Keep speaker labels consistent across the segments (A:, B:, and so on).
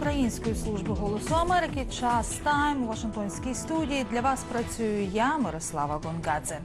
A: української служби голосу Америки. Час тайм Вашингтонській студії. Для вас працюю я, Мирослава Гонгадзе.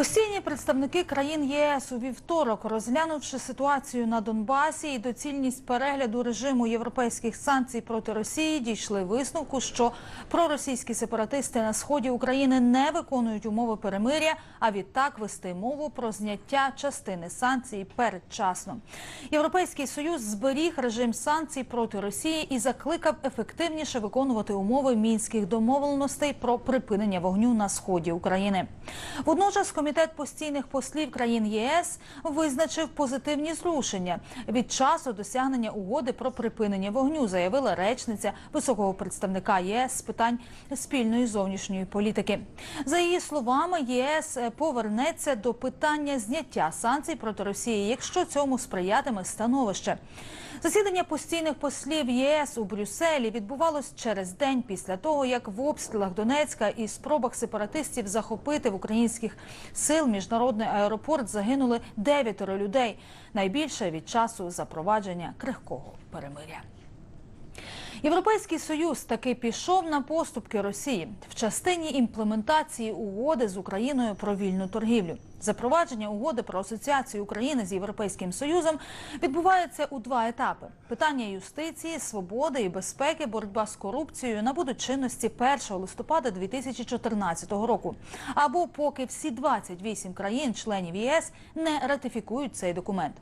A: Постійні представники країн єС у вівторок, розглянувши ситуацію на Донбасі і доцільність перегляду режиму європейських санкцій проти Росії, дійшли висновку, що проросійські сепаратисти на сході України не виконують умови перемиря, а відтак вести мову про зняття частини санкцій передчасно. Європейський союз зберіг режим санкцій проти Росії і закликав ефективніше виконувати умови мінських домовленостей про припинення вогню на сході України. Водночас комітет постійних послів країн ЄС визначив позитивні зрушення від часу досягнення угоди про припинення вогню, заявила речниця високого представника ЄС з питань спільної зовнішньої політики. За її словами, ЄС повернеться до питання зняття санкцій проти Росії, якщо цьому сприятиме становище. Засідання постійних послів ЄС у Брюсселі відбувалось через день після того, як в обстрілах Донецька і спробах сепаратистів захопити в українських сил міжнародний аеропорт загинули дев'ятеро людей. Найбільше від часу запровадження крихкого перемиря. Європейський союз таки пішов на поступки Росії в частині імплементації угоди з Україною про вільну торгівлю. Запровадження угоди про асоціацію України з Європейським Союзом відбувається у два етапи: питання юстиції, свободи і безпеки, боротьба з корупцією набудуть чинності 1 листопада 2014 року. Або поки всі 28 країн-членів ЄС не ратифікують цей документ.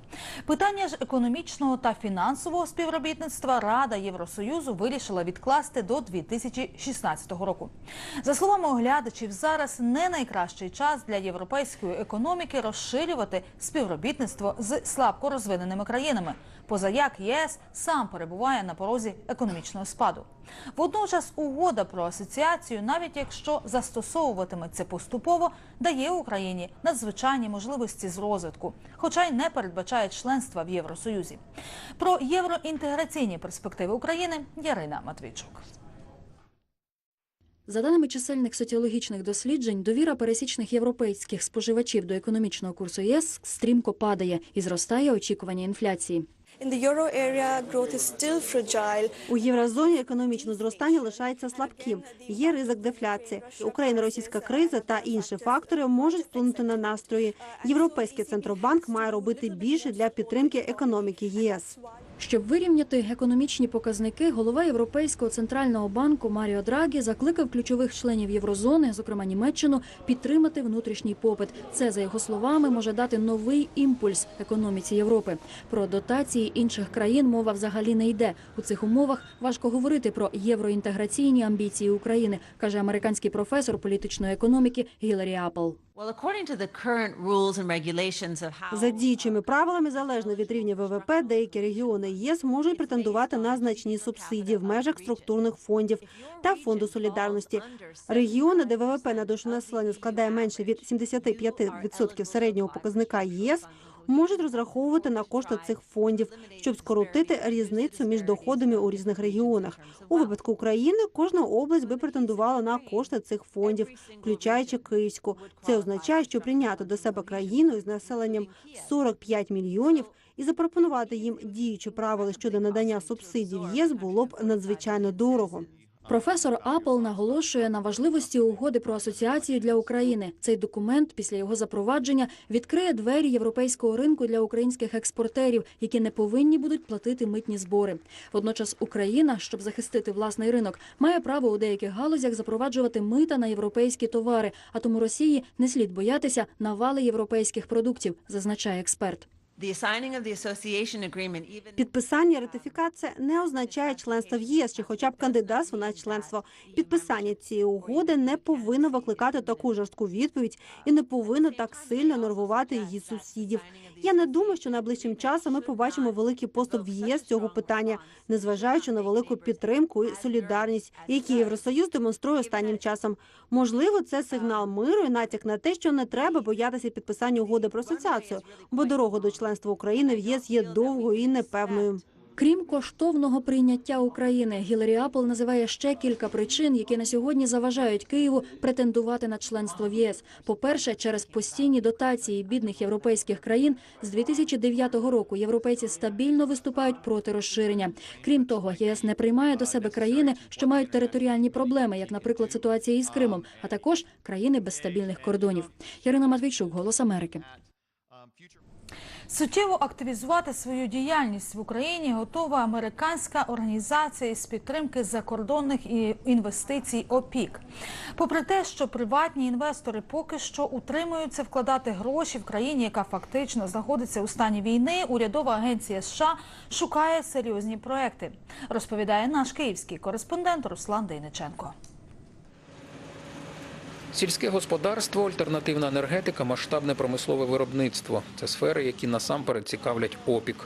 A: Питання ж економічного та фінансового співробітництва Рада Євросоюзу вирішила відкласти до 2016 року. За словами оглядачів, зараз не найкращий час для європейської економіки розширювати співробітництво з слабко розвиненими країнами, позаяк ЄС сам перебуває на порозі економічного спаду. Водночас угода про асоціацію, навіть якщо застосовуватиметься поступово, дає Україні надзвичайні можливості з розвитку, хоча й не передбачає членства в Євросоюзі. Про євроінтеграційні перспективи України Ярина Матвійчук.
B: За даними чисельних соціологічних досліджень, довіра пересічних європейських споживачів до економічного курсу ЄС стрімко падає і зростає очікування інфляції.
C: У єврозоні економічне зростання лишається слабким. Є ризик дефляції. Україно-російська криза та інші фактори можуть вплинути на настрої. Європейський центробанк має робити більше для підтримки економіки ЄС.
B: Щоб вирівняти економічні показники, голова Європейського центрального банку Маріо Драгі закликав ключових членів єврозони, зокрема Німеччину, підтримати внутрішній попит. Це за його словами може дати новий імпульс економіці Європи. Про дотації інших країн мова взагалі не йде. У цих умовах важко говорити про євроінтеграційні амбіції України, каже американський професор політичної економіки Гіларі Апл.
C: За діючими правилами, залежно від рівня ВВП, деякі регіони єС можуть претендувати на значні субсидії в межах структурних фондів та фонду солідарності. Регіони, де ВВП на душу населення складає менше від 75% середнього показника ЄС. Можуть розраховувати на кошти цих фондів, щоб скоротити різницю між доходами у різних регіонах. У випадку України кожна область би претендувала на кошти цих фондів, включаючи Київську. Це означає, що прийняти до себе країну із населенням 45 мільйонів і запропонувати їм діючі правила щодо надання субсидій в ЄС було б надзвичайно дорого.
B: Професор Апл наголошує на важливості угоди про асоціацію для України. Цей документ після його запровадження відкриє двері європейського ринку для українських експортерів, які не повинні будуть платити митні збори. Водночас Україна, щоб захистити власний ринок, має право у деяких галузях запроваджувати мита на європейські товари. А тому Росії не слід боятися навали європейських продуктів, зазначає експерт.
C: Підписання ратифікація не означає членство в ЄС чи хоча б кандидатство на членство. Підписання цієї угоди не повинно викликати таку жорстку відповідь і не повинно так сильно нервувати її сусідів. Я не думаю, що найближчим часом ми побачимо великий поступ в ЄС цього питання, незважаючи на велику підтримку і солідарність, які Євросоюз демонструє останнім часом. Можливо, це сигнал миру і натяк на те, що не треба боятися підписання угоди про асоціацію, бо дорога до членства України в ЄС є довгою і непевною.
B: Крім коштовного прийняття України, Гіларі Апл називає ще кілька причин, які на сьогодні заважають Києву претендувати на членство в ЄС. По-перше, через постійні дотації бідних європейських країн з 2009 року європейці стабільно виступають проти розширення. Крім того, ЄС не приймає до себе країни, що мають територіальні проблеми, як, наприклад, ситуація із Кримом, а також країни без стабільних кордонів. Ярина Матвійчук, Голос Америки.
A: Суттєво активізувати свою діяльність в Україні готова американська організація із підтримки закордонних інвестицій ОПІК. Попри те, що приватні інвестори поки що утримуються вкладати гроші в країні, яка фактично знаходиться у стані війни, урядова агенція США шукає серйозні проекти. Розповідає наш київський кореспондент Руслан Дейниченко.
D: Сільське господарство, альтернативна енергетика, масштабне промислове виробництво це сфери, які насамперед цікавлять ОПІК.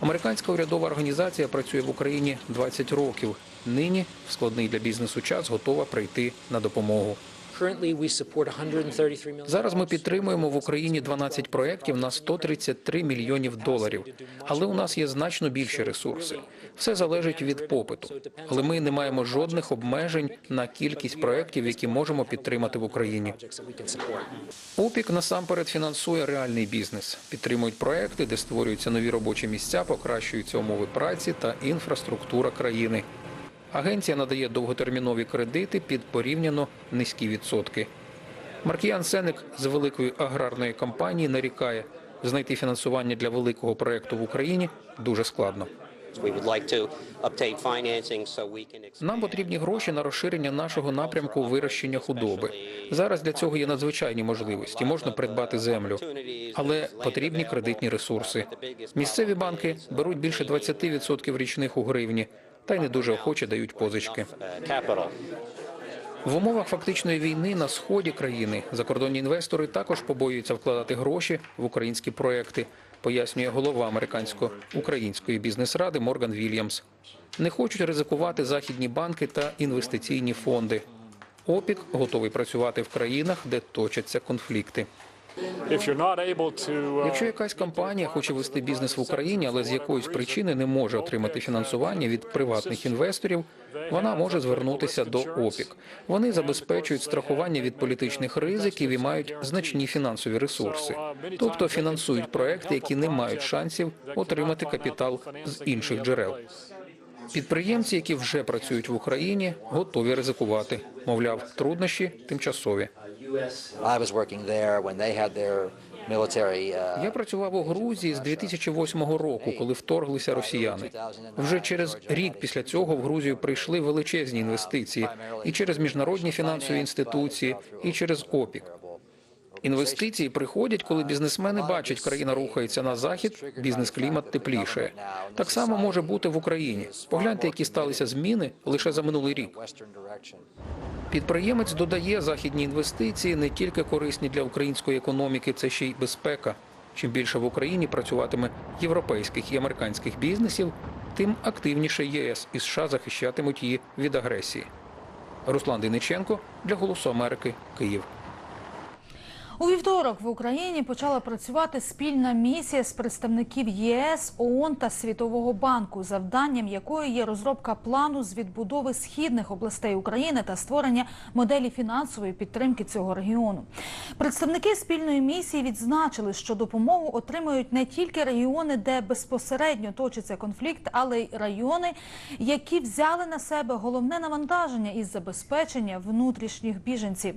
D: Американська урядова організація працює в Україні 20 років. Нині в складний для бізнесу час готова прийти на допомогу.
E: Currently, we support 133 million.
D: Зараз ми підтримуємо в Україні 12 проєктів на 133 мільйонів доларів. Але у нас є значно більші ресурси. Все залежить від попиту. Але ми не маємо жодних обмежень на кількість проєктів, які можемо підтримати в Україні. ОПІК насамперед фінансує реальний бізнес, підтримують проекти, де створюються нові робочі місця, покращуються умови праці та інфраструктура країни. Агенція надає довготермінові кредити під порівняно низькі відсотки. Маркіян Сеник з великої аграрної компанії нарікає, знайти фінансування для великого проекту в Україні дуже складно. Нам потрібні гроші на розширення нашого напрямку вирощення худоби. Зараз для цього є надзвичайні можливості. Можна придбати землю, але потрібні кредитні ресурси. Місцеві банки беруть більше 20% річних у гривні, та й не дуже охоче дають позички. В умовах фактичної війни на сході країни закордонні інвестори також побоюються вкладати гроші в українські проекти, пояснює голова американсько-української бізнес-ради Морган Вільямс. Не хочуть ризикувати західні банки та інвестиційні фонди. ОПІК готовий працювати в країнах, де точаться конфлікти.
F: Uh,
D: Якщо якась компанія хоче вести бізнес в Україні, але з якоїсь причини не може отримати фінансування від приватних інвесторів, вона може звернутися до ОПІК. Вони забезпечують страхування від політичних ризиків і мають значні фінансові ресурси, тобто фінансують проекти, які не мають шансів отримати капітал з інших джерел. Підприємці, які вже працюють в Україні, готові ризикувати. Мовляв, труднощі тимчасові.
G: I was working there when they had their military. Uh,
D: Я працював у Грузії з 2008 року, коли вторглися росіяни. Вже через рік після цього в Грузію прийшли величезні інвестиції і через міжнародні фінансові інституції, і через ОПІК. Інвестиції приходять, коли бізнесмени бачать, країна рухається на захід, бізнес-клімат теплішає. Так само може бути в Україні. Погляньте, які сталися зміни лише за минулий рік. Підприємець додає, західні інвестиції не тільки корисні для української економіки, це ще й безпека. Чим більше в Україні працюватиме європейських і американських бізнесів, тим активніше ЄС і США захищатимуть її від агресії. Руслан Дениченко для Голосу Америки, Київ.
A: У вівторок в Україні почала працювати спільна місія з представників ЄС, ООН та Світового банку, завданням якої є розробка плану з відбудови східних областей України та створення моделі фінансової підтримки цього регіону. Представники спільної місії відзначили, що допомогу отримують не тільки регіони, де безпосередньо точиться конфлікт, але й райони, які взяли на себе головне навантаження із забезпечення внутрішніх біженців.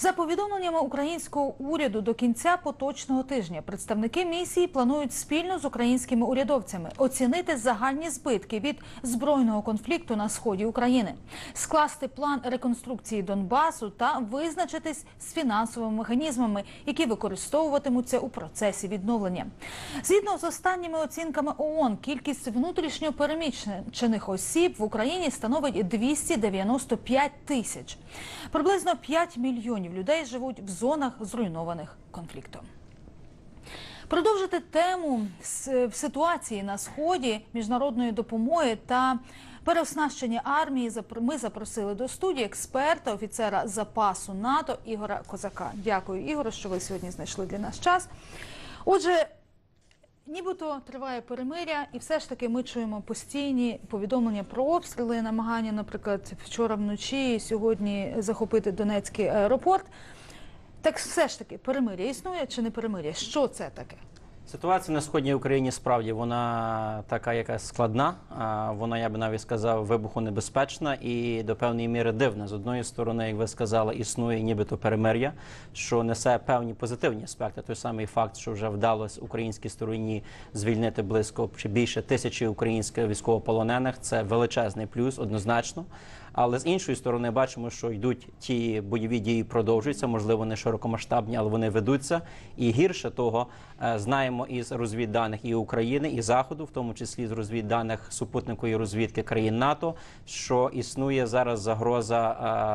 A: За повідомленнями українського уряду до кінця поточного тижня представники місії планують спільно з українськими урядовцями оцінити загальні збитки від збройного конфлікту на сході України, скласти план реконструкції Донбасу та визначитись з фінансовими механізмами, які використовуватимуться у процесі відновлення. Згідно з останніми оцінками ООН, кількість внутрішньо переміщених осіб в Україні становить 295 тисяч. Приблизно 5 мільйонів людей живуть в зонах зруйнованих конфліктом. Продовжити тему ситуації на сході міжнародної допомоги та переоснащення армії. Ми запросили до студії експерта, офіцера запасу НАТО Ігора Козака. Дякую, Ігоре, що ви сьогодні знайшли для нас час. Отже, Нібито триває перемиря, і все ж таки ми чуємо постійні повідомлення про обстріли, намагання, наприклад, вчора вночі і сьогодні захопити Донецький аеропорт. Так все ж таки перемиря існує чи не перемиря? Що це таке?
H: Ситуація на сходній Україні справді вона така якась складна. Вона, я би навіть сказав, вибухонебезпечна і до певної міри дивна. З одної сторони, як ви сказали, існує нібито перемир'я, що несе певні позитивні аспекти. Той самий факт, що вже вдалося українській стороні звільнити близько чи більше тисячі українських військовополонених. Це величезний плюс, однозначно. Але з іншої сторони, бачимо, що йдуть ті бойові дії, продовжуються. Можливо, не широкомасштабні, але вони ведуться. І гірше того, е, знаємо із розвідданих і України, і Заходу, в тому числі з розвідданих супутникової розвідки країн НАТО, що існує зараз загроза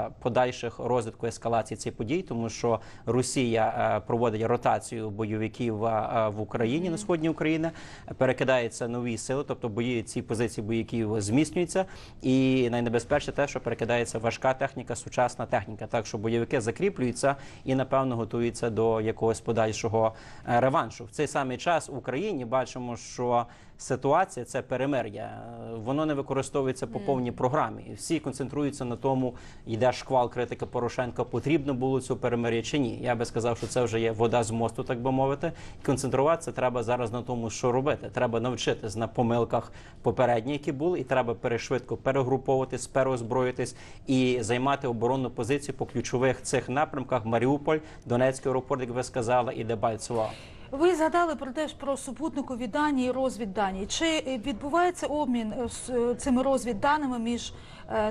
H: е, подальших розвитку ескалації цих подій, тому що Росія е, проводить ротацію бойовиків в Україні на сході України, перекидаються нові сили, тобто бої ці позиції бойовиків зміцнюються. І найнебезпечніше те, що перекидається важка техніка, сучасна техніка. Так що бойовики закріплюються і напевно готуються до якогось подальшого е, реваншу. В цей самий час в Україні бачимо, що ситуація це перемир'я. Воно не використовується по повній програмі. Всі концентруються на тому, йде шквал критики Порошенка. Потрібно було цю перемир'я чи ні. Я би сказав, що це вже є вода з мосту, так би мовити. І концентруватися треба зараз на тому, що робити. Треба навчитись на помилках попередні, які були, і треба перешвидко перегруповуватись, переозброїтись і займати оборонну позицію по ключових цих напрямках: Маріуполь, Донецький аеропорт, як ви сказали, і Дебальцево.
A: Ви згадали про те ж про супутникові дані і розвіддані. Чи відбувається обмін е, з е, цими розвідданими між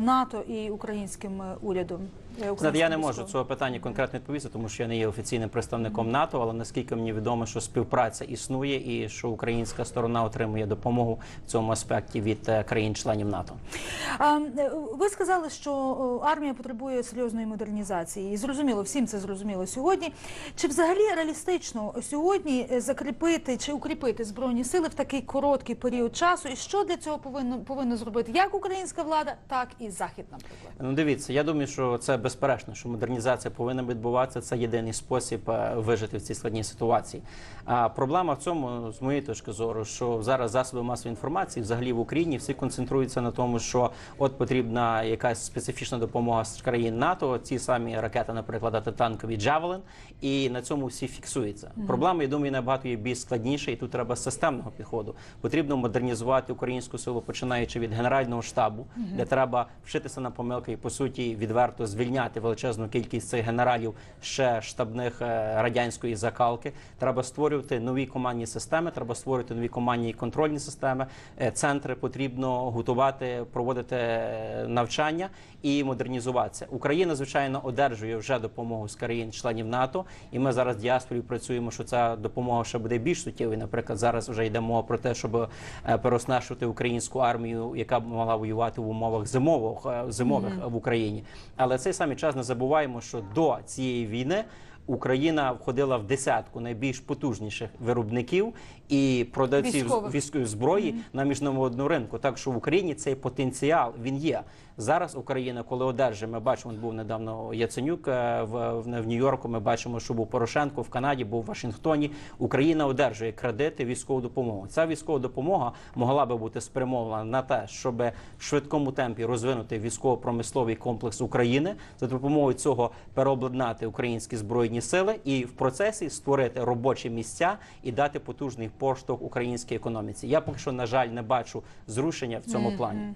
A: НАТО і українським е, урядом? е,
H: Знаєте, я не можу цього питання конкретно відповісти, тому що я не є офіційним представником НАТО, але наскільки мені відомо, що співпраця існує і що українська сторона отримує допомогу в цьому аспекті від е, країн-членів НАТО.
A: Е, Ви сказали, що е, армія потребує серйозної модернізації, і зрозуміло, всім це зрозуміло сьогодні. Чи взагалі реалістично сьогодні е, закріпити чи укріпити збройні сили в такий короткий період часу? І що для цього повинно повинно зробити як українська влада, так і захід, наприклад?
H: Ну, дивіться, я думаю, що це безперечно, що модернізація повинна відбуватися. Це єдиний спосіб е, вижити в цій складній ситуації. А проблема в цьому, з моєї точки зору, що зараз засоби масової інформації, взагалі в Україні, всі концентруються на тому, що от потрібна якась специфічна допомога з країн НАТО, ці самі ракети, наприклад, антитанкові Джавелин, і на цьому всі фіксуються. Проблема, я думаю, набагато є більш складніша, і тут треба системного підходу. Потрібно модернізувати українську силу, починаючи від генерального штабу, де треба вчитися на помилки і по суті відверто звільняти величезну кількість цих генералів ще штабних е, радянської закалки. Треба створювати нові командні системи, треба створювати нові командні і контрольні системи. Е, Центри потрібно готувати, проводити е, навчання і модернізуватися. Україна, звичайно, одержує вже допомогу з країн-членів НАТО, і ми зараз діаспорі працюємо, що ця допомога ще буде більш суттєвою. Наприклад, зараз вже йде мова про те, щоб переоснащувати українську армію, яка б могла воювати в умовах зимових е, зимових в Україні. Але в цей самий час не забуваємо, що до цієї війни. Україна входила в десятку найбільш потужніших виробників і продавців військової зброї на міжнародному ринку. Так що в Україні цей потенціал він є. Зараз Україна, коли одержить, ми бачимо, був недавно Яценюк е, в, в, в Нью-Йорку. Ми бачимо, що був Порошенко в Канаді, був в Вашингтоні. Україна одержує кредити, військову допомогу. Ця військова допомога могла би бути спрямована на те, щоб в швидкому темпі розвинути військово-промисловий комплекс України за допомогою цього переобладнати українські збройні сили і в процесі створити робочі місця і дати потужний поштовх українській економіці. Я поки що на жаль не бачу зрушення в цьому плані.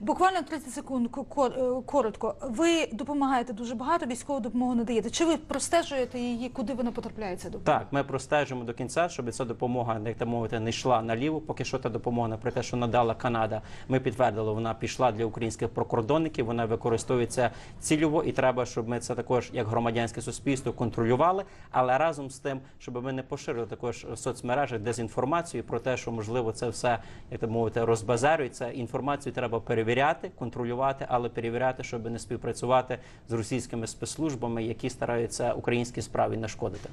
A: Буквально 30 секунд ко- е, коротко. Ви допомагаєте дуже багато, військову допомогу надаєте. Чи ви простежуєте її, куди вона потрапляє? Ця допомога?
H: Так, ми простежимо до кінця, щоб ця допомога, як так мовити, не йшла наліво. Поки що та допомога, наприклад, те, що надала Канада, ми підтвердили, вона пішла для українських прикордонників. Вона використовується цільово, і треба, щоб ми це також як громадянське суспільство контролювали. Але разом з тим, щоб ми не поширили також в соцмережах дезінформацію про те, що можливо це все, як так мовити, розбазарюється. Інформацію треба перевіряти, контролювати, але перевіряти, щоб не співпрацювати з російськими спецслужбами, які стараються українській справі нашкодити.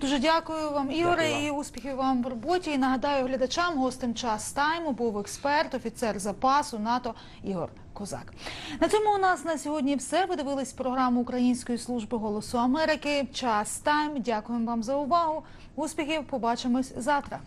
A: Дуже дякую вам, Ігоре, і успіхів вам в роботі. І нагадаю глядачам, гостем час тайму був експерт, офіцер запасу НАТО Ігор Козак. На цьому у нас на сьогодні все. Ви дивились програму Української служби голосу Америки. Час тайм. Дякуємо вам за увагу. Успіхів. Побачимось завтра.